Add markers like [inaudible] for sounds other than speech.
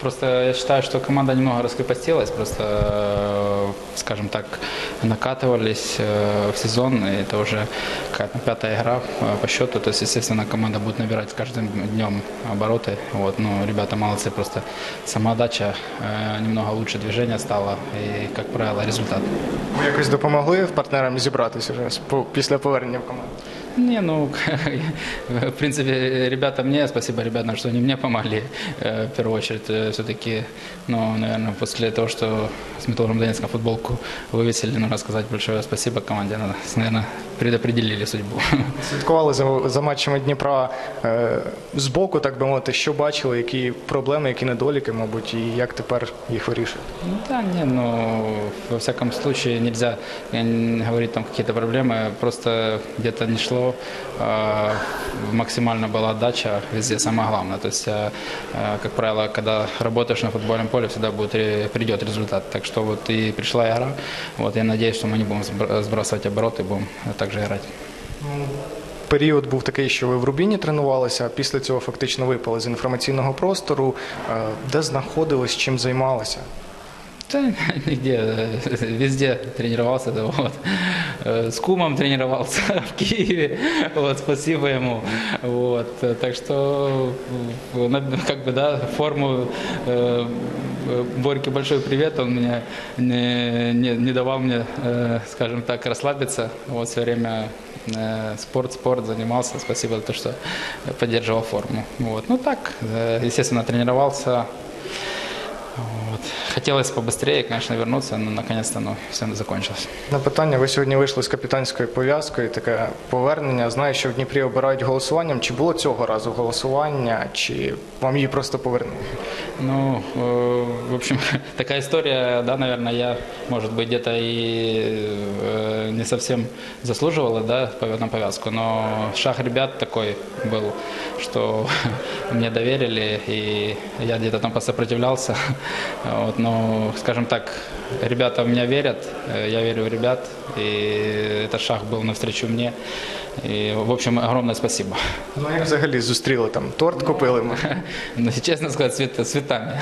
Просто я считаю, что команда немного раскрепостилась, просто, э, скажем так, накатывались э, в сезон, и это уже какая-то пятая игра э, по счету, то есть, естественно, команда будет набирать с каждым днем обороты, вот, но ребята молодцы, просто самоотдача, э, немного лучше движение стало, и, как правило, результат. Ви якось допомогли партнерам зібратися вже з- по- після повернення в команду? Не, ну, [laughs] в принципе, ребята мне, спасибо ребятам, что они мне помогли. Э, В первую очередь, все-таки, ну, наверное, после того, что с Металлургом Донецком футболку вывесили, нужно сказать большое спасибо команде. Наверное, предопределили судьбу. [laughs] Слідкували за, за матчами Дніпра е, збоку, так би мовити, що бачили, які проблеми, які недоліки, мабуть, і як тепер їх вирішують. Ну Да, не, ну, во всяком случае, нельзя э, н- говорить там какие-то проблемы, просто где-то не шло, а, максимально была отдача, везде самое главное. То есть, а, а, как правило, когда работаешь на футбольном поле, всегда будет, ре- придет результат. Так что вот и пришла игра, вот я надеюсь, что мы не будем сбр- сбрасывать обороты, будем также играть. Період був такий, що ви в Рубіні тренувалися, а після цього фактично випали з інформаційного простору. Е, Де знаходились, чим займалися? Да, нигде, э, везде тренировался, да, вот. Э, С кумом тренировался [laughs] в Киеве, вот, спасибо ему, вот, э, так что, э, на- как бы, да, форму, э, э, Борьке большой привет, он меня не, не, не давал мне, э, скажем так, расслабиться, вот, все время э, спорт, спорт занимался, спасибо за то, что поддерживал форму, вот, ну так, э, естественно, тренировался, вот. Хотелось побыстрее, конечно, вернуться, но наконец-то ну, все закончилось. На питання, ви сьогодні вийшли з капітанською пов'язкою, таке повернення. Знаю, що в Дніпрі обирають голосуванням. Чи було цього разу голосування, чи вам її просто повернули? Ну, э, в общем, [laughs] такая история, да, наверное, я, может быть, где-то и э, не совсем заслуживала, да, пов- на повязку, но шаг ребят такой был, что [laughs] мне доверили, и я где-то там посопротивлялся, [laughs] вот, но, скажем так, ребята в меня верят, э, я верю в ребят, и этот шаг был навстречу мне, и, в общем, огромное спасибо. Ну як взагалі зустріли там? Торт купили? може? Ну, ったんで